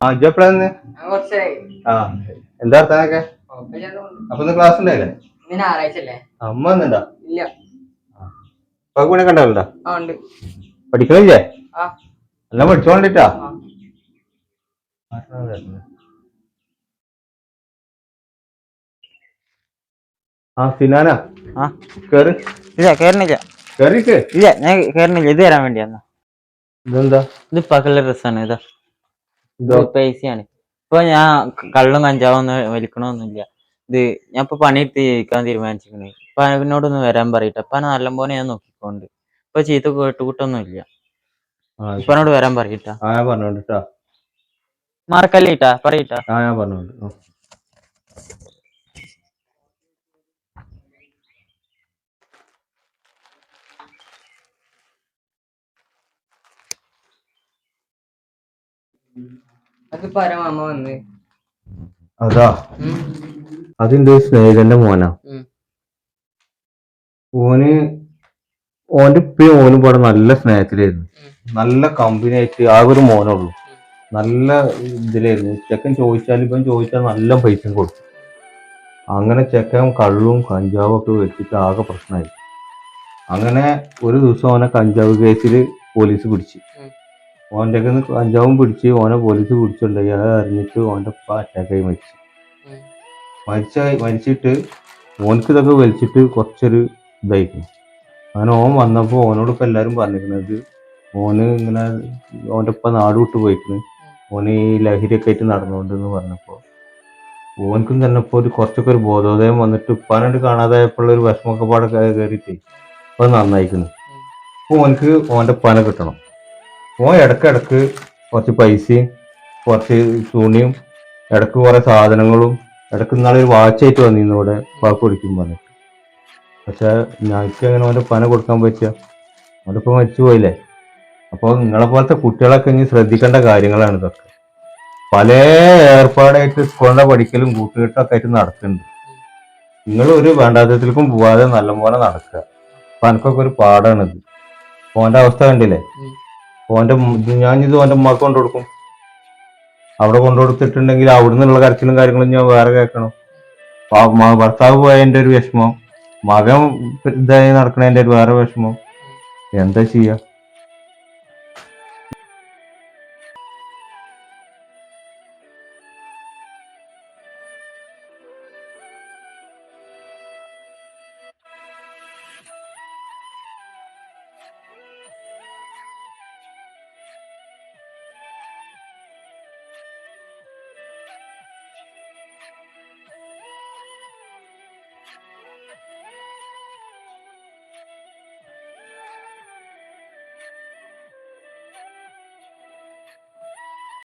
ആ ആ എന്താ വർത്താനൊക്കെ? കുഴപ്പമില്ലാത്തോണ്ട്. അപ്പൊ ഇന്ന് ക്ലാസ് ഉണ്ടായില്ലേ ഇന്ന് അമ്മ വന്നിണ്ടാ? പഠിക്കണില്ലേ? എല്ലാം പഠിച്ചോണ്ടിട്ടാ. ആ സിനാന? ആ? കേറ്. ഇല്ല കേറണില്ല. കേറിക്ക്. ഇല്ല ഞാൻ കേറണില്ല. ഇത് തരാൻ വേണ്ടിയാ ഇതെന്താ? ഇത് പകല ഡ്രസ്സാണ് ഇതാ. പൈസയാണ് ഇപ്പൊ ഞാൻ കള്ളും കഞ്ചാവൊന്നും വലിക്കണമൊന്നുമില്ല ഇത് ഞാൻ ഇപ്പൊ പണിയെടുത്ത് ജയിക്കാൻ തീരുമാനിച്ചിരിക്കണേ ഇപ്പൊ അവനോടൊന്ന് വരാൻ പറയട്ടെ. അപ്പൊ നല്ലപോലെ ഞാൻ നോക്കിക്കോണ്ട്. ഇപ്പൊ ചീത്ത കേട്ടുകൂട്ടൊന്നും ഇല്ല ഇപ്പനോട് വരാൻ പറയട്ടാ. പറഞ്ഞോണ്ടിട്ടാ മറക്കല്ലേട്ടാ പറയട്ടാ. ഞാൻ പറഞ്ഞോണ്ട്. അതിപ്പോ മാമ വന്ന്. അതാ. അതിന്റെ സ്നേഹിതന്റെ മോനാ. ഓന് ഓന്റെ ഉപ്പയും ഓനും ഇവിടെ നല്ല സ്നേഹത്തിലായിരുന്നു. നല്ല കമ്പനി ആയിട്ട് ആ ഒരു മോനുള്ളൂ. നല്ല ഇതിലായിരുന്നു. ചെക്കൻ ചോദിച്ചാൽ ഇപ്പം ചോദിച്ചാൽ നല്ല പൈസ കൊടുക്കും അങ്ങനെ ചെക്കൻ കള്ളും കഞ്ചാവും ഒക്കെ വെച്ചിട്ട് ആകെ പ്രശ്നമായി. അങ്ങനെ ഒരു ദിവസം അവനെ കഞ്ചാവ് കേസിൽ പോലീസ് പിടിച്ചു. ഓന്റെ കഞ്ചാവും പിടിച്ച് ഓനെ പോലീസ് പിടിച്ചുണ്ടായി അത് അറിഞ്ഞിട്ട് ഓന്റെ അറ്റാക്കായി മരിച്ചു. മരിച്ച മരിച്ചിട്ട് ഓനക്ക് ഇതൊക്കെ വലിച്ചിട്ട് കുറച്ചൊരു ഇതായിരിക്കും അങ്ങനെ ഓൻ വന്നപ്പോൾ ഓനോട് ഇപ്പം എല്ലാവരും പറഞ്ഞിരിക്കുന്നത് ഓന് ഇങ്ങനെ ഓന്റെ ഉപ്പ നാട് വിട്ട് പോയിക്കണ്. ഓന് ഈ ലഹരിയൊക്കെ ആയിട്ട് നടന്നുകൊണ്ടെന്ന് പറഞ്ഞപ്പോൾ ഓനക്കും തന്നെ ഇപ്പോൾ ഒരു കുറച്ചൊക്കെ ഒരു ബോധോദയം വന്നിട്ട് ഉപ്പാനായിട്ട് കാണാതായപ്പോഴുള്ള ഒരു വിഷമൊക്കെ പാടെ കയറിയിട്ട് ഇപ്പൊ നന്നായിക്കുന്നു അപ്പോൾ ഓനക്ക് ഓന്റെ ഉപ്പാനെ കിട്ടണം. ഓൻ ഇടക്കിടക്ക് കുറച്ച് പൈസയും കുറച്ച് തുണിയും ഇടയ്ക്ക് കുറേ സാധനങ്ങളും ഇടയ്ക്ക് നാളെ ഒരു വാച്ചായിട്ട് വന്നിരുന്നു ഇവിടെ വാക്ക് പിടിക്കും പറഞ്ഞിട്ട് പക്ഷെ ഞങ്ങൾക്ക് അങ്ങനെ ഓന്റെ പന കൊടുക്കാൻ പറ്റുക അവരിപ്പോൾ മരിച്ചു പോയില്ലേ? അപ്പോൾ നിങ്ങളെ പോലത്തെ കുട്ടികളൊക്കെ ഇനി ശ്രദ്ധിക്കേണ്ട കാര്യങ്ങളാണ് ഇതൊക്കെ. പല ഏർപ്പാടായിട്ട് സ്കൂളിന്റെ പഠിക്കലും കൂട്ടുകെട്ടൊക്കെ ആയിട്ട് നടക്കുന്നുണ്ട് നിങ്ങൾ ഒരു വേണ്ടാത്തത്തിലേക്കും പോവാതെ നല്ലപോലെ നടക്കുക. അപ്പം എനിക്കൊക്കെ ഒരു പാടാണിത്. ഓന്റെ അവസ്ഥ കണ്ടില്ലേ? ഞാൻ ഇത് ഓന്റെ ഉമ്മാക്ക് കൊണ്ടു കൊടുക്കും. അവിടെ കൊണ്ടു കൊടുത്തിട്ടുണ്ടെങ്കിൽ അവിടെ നിന്നുള്ള കരച്ചിലും കാര്യങ്ങളും ഞാൻ വേറെ കേൾക്കണം. ഭർത്താവ് പോയതിന്റെ ഒരു വിഷമം. മകൻ ഇതായി നടക്കണതിന്റെ ഒരു വേറെ വിഷമം. എന്താ ചെയ്യാ?